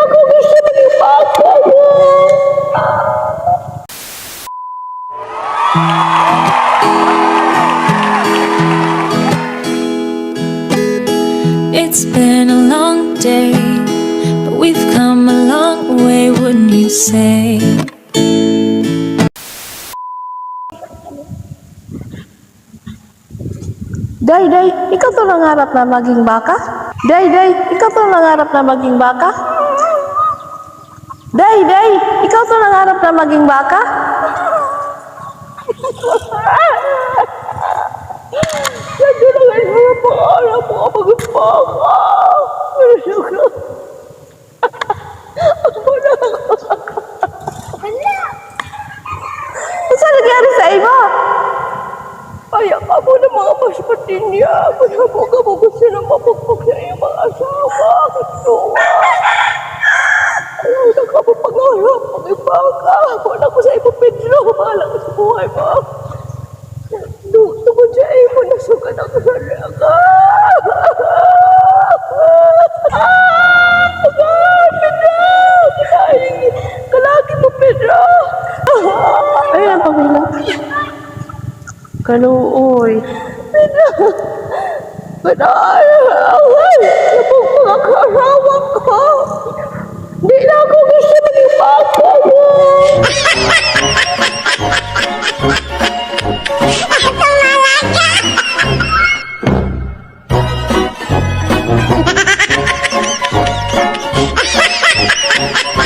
ako gusto maging basketball! It's been a long day, but we've come a long way, wouldn't you say? Day, day, ikaw to nangarap na maging baka? Day, day, ikaw to nangarap na maging baka? Day, Day, ikaw to nangarap na maging baka? Hindi na ngayon mga pangarap mo maging baka. Ano nangyari sa iba? Kaya ka mo ng mga paspatin niya. Panabuga mo gusto na mapagpag sa iyong mga asawa. Katuwa. Ayaw na ka mo pangarap. Mag-iba ka. Wala ko sa iyo, Pedro. Bahala ka sa buhay mo. Tungkol sa iyo mo, nasukan ako sa. Pedro! Ay, kalaki mo, Pedro! Ayun ang pamilya. Kaluoy. Panaaway! Napong Ha ha ha ha!